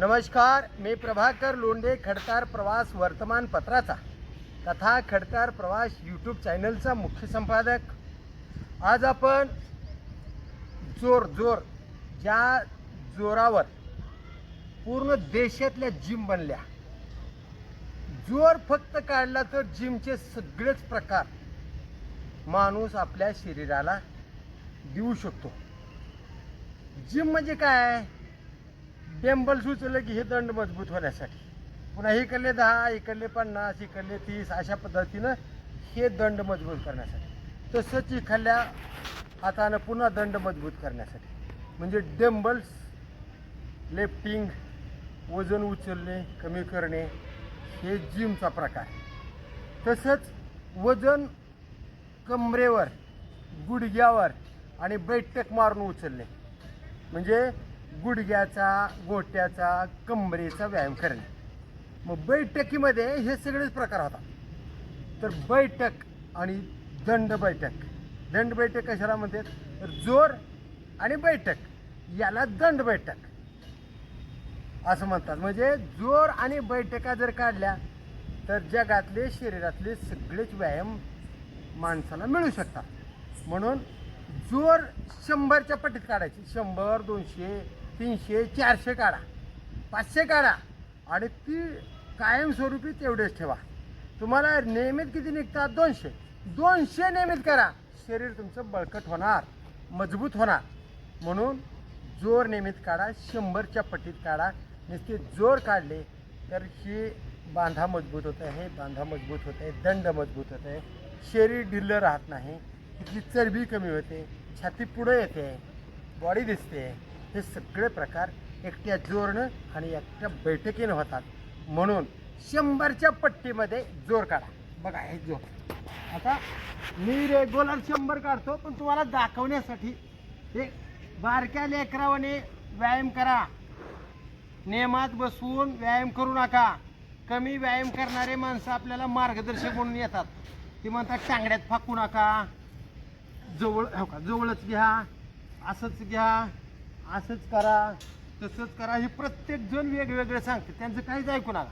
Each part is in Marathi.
नमस्कार मी प्रभाकर लोंढे खडतार प्रवास वर्तमानपत्राचा तथा खडतार प्रवास यूट्यूब चॅनलचा मुख्य संपादक. आज आपण जोर जोर ज्या जोरावर पूर्ण देशातल्या जिम बनल्या जोर फक्त काढला तर जिमचे सगळेच प्रकार माणूस आपल्या शरीराला देऊ शकतो. जिम म्हणजे काय? डेंबल सुचलं की हे दंड मजबूत होण्यासाठी. पुन्हा इकडले दहा इकडले पन्नास इकडले तीस अशा पद्धतीनं हे दंड मजबूत करण्यासाठी. तसंच इकडल्या हातानं पुन्हा दंड मजबूत करण्यासाठी. म्हणजे डेंबल्स लिफ्टिंग वजन उचलणे कमी करणे हे जिमचा प्रकार तसंच वजन कमरेवर गुडघ्यावर आणि बैठक मारून उचलणे. म्हणजे गुडघ्याचा गोट्याचा कंबरेचा व्यायाम करणे. मग बैठकीमध्ये हे सगळेच प्रकार होतात. तर बैठक आणि दंड बैठक. दंड बैठक कशाला म्हणतात? तर जोर आणि बैठक. याला दंड बैठक असं म्हणतात. म्हणजे जोर आणि बैठका जर काढल्या तर जगातले शरीरातले सगळेच व्यायाम माणसाला मिळू शकतात. म्हणून जोर शंभरच्या पट्टीत काढायची. शंभर दोनशे तीनशे चारशे काढा. पाचशे काढा. आणि ती कायमस्वरूपी तेवढेच ठेवा. तुम्हाला नियमित किती निघतात? दोनशे. दोनशे नियमित करा. शरीर तुमचं बळकट होणार मजबूत होणार. म्हणून जोर नियमित काढा. शंभरच्या पट्टीत काढा. नुसते जोर काढले तर ही बांधा मजबूत होत. आहे बांधा मजबूत होत. आहे दंड मजबूत होत. आहे शरीर ढिल्लं राहत नाही. तिथली चरबी कमी होते छाती पुढं येते बॉडी दिसते. हे सगळे प्रकार एकट्या जोरनं आणि एकट्या बैठकीनं होतात. म्हणून शंभरच्या पट्टीमध्ये जोर काढा. बघा हे जोर. आता मी रेग्युलर शंभर काढतो पण तुम्हाला दाखवण्यासाठी हे बारक्या लेकरावाने व्यायाम करा. नियमात बसवून व्यायाम करू नका. कमी व्यायाम करणारे माणसं आपल्याला मार्गदर्शक म्हणून येतात. ते म्हणतात टांगड्यात फाकू नका. जवळ हो का? जवळच घ्या असंच घ्या असंच करा तसंच करा. हे प्रत्येक जण वेगवेगळे सांगते त्यांचं काहीच ऐकू नका.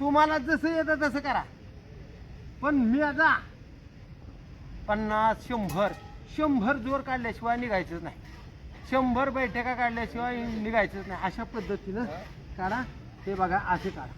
तुम्हाला जसं येतं तसं करा. पण मी आता पन्नास शंभर शंभर जोर काढल्याशिवाय निघायचंच नाही. शंभर बैठका काढल्याशिवाय निघायचंच नाही. अशा पद्धतीनं काढा. ते बघा असे काढा.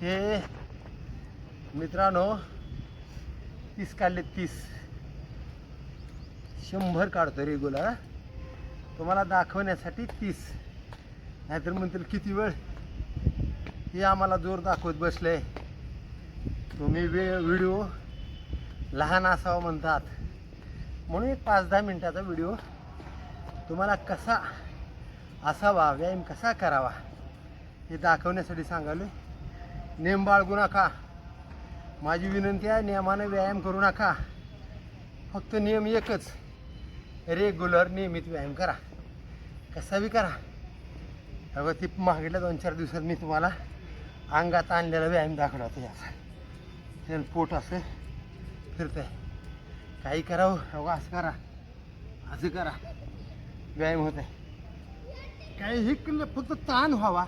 हे मित्रांनो तीस काढले तीस. शंभर काढतो रेग्युलर तुम्हाला दाखवण्यासाठी तीस. नाहीतर म्हणतील किती वेळ? हे आम्हाला जोर दाखवत बसले. तुम्ही वे व्हिडिओ लहान असावा म्हणतात. म्हणून एक पाच दहा मिनटाचा व्हिडिओ तुम्हाला कसा असावा व्यायाम कसा करावा हे दाखवण्यासाठी सांगालो नेम बाळगू नका. माझी विनंती आहे नियमानं व्यायाम करू नका. फक्त नियम एकच. रेग्युलर नियमित व्यायाम करा. कसा बी करा. अगं ती मागितल्या दोन चार दिवसात मी तुम्हाला अंगात आणलेला व्यायाम दाखवला होता याचा. पोट असं फिरतंय. काही करावं अगं असं करा. असं करा. व्यायाम होत आहे काही हे फक्त ताण व्हावा.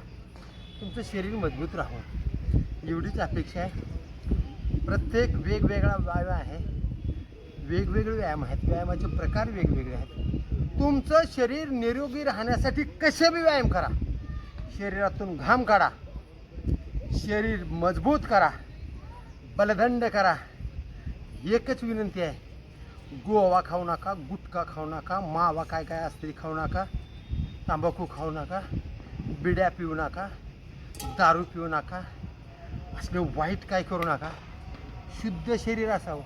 तुमचं शरीर मजबूत राहावं. एवढीच अपेक्षा आहे. प्रत्येक वेगवेगळा व्यायाम आहे. वेगवेगळे व्यायाम आहेत. व्यायामाचे प्रकार वेगवेगळे आहेत. तुमचं शरीर निरोगी राहण्यासाठी कसे बी व्यायाम करा. शरीरातून घाम काढा. शरीर मजबूत करा. बलदंड करा. एकच विनंती आहे. गोवा खाऊ नका गुटखा खाऊ नका मावा काय काय असते खाऊ नका तंबाखू खाऊ नका बिड्या पिऊ नका दारू पिऊ नका असलं वाईट काय करू नका. शुद्ध शरीर असावं.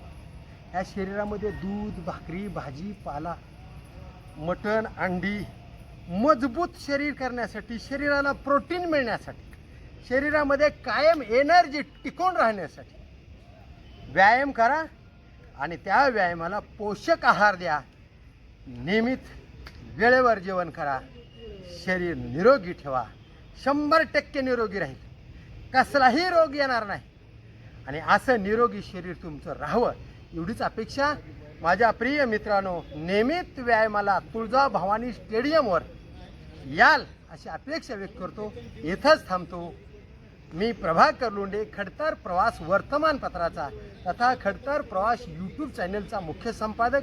या शरीरामध्ये दूध भाकरी भाजी पाला मटण अंडी मजबूत शरीर करण्यासाठी शरीराला प्रोटीन मिळण्यासाठी शरीरामध्ये कायम एनर्जी टिकून राहण्यासाठी व्यायाम करा आणि त्या व्यायामाला पोषक आहार द्या. नियमित वेळेवर जेवण करा. शरीर निरोगी ठेवा. शंभर टक्के निरोगी राहील. कसलाही रोग येणार नाही. आणि असं निरोगी शरीर तुमचं राहावं एवढीच अपेक्षा माझ्या प्रिय मित्रांनो नियमित व्यायामाला तुळजा भवानी स्टेडियमवर याल अशी अपेक्षा व्यक्त करतो. इथंच थांबतो. मी प्रभाकर लोंडे खडतर प्रवास वर्तमानपत्राचा तथा खडतर प्रवास यूट्यूब चॅनलचा मुख्य संपादक.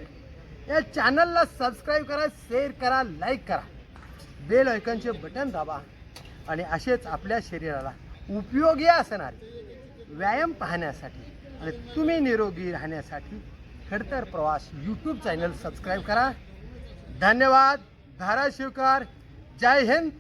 या चॅनलला सबस्क्राईब करा शेअर करा लाईक करा. बेल ऐकनचे बटन दाबा. आणि असेच आपल्या शरीराला उपयोगी असणारे व्यायाम पाहण्यासाठी आणि तुम्ही निरोगी राहण्यासाठी खडतर प्रवास यूट्यूब चॅनल सबस्क्राईब करा. धन्यवाद. धाराशिवकर. जय हिंद.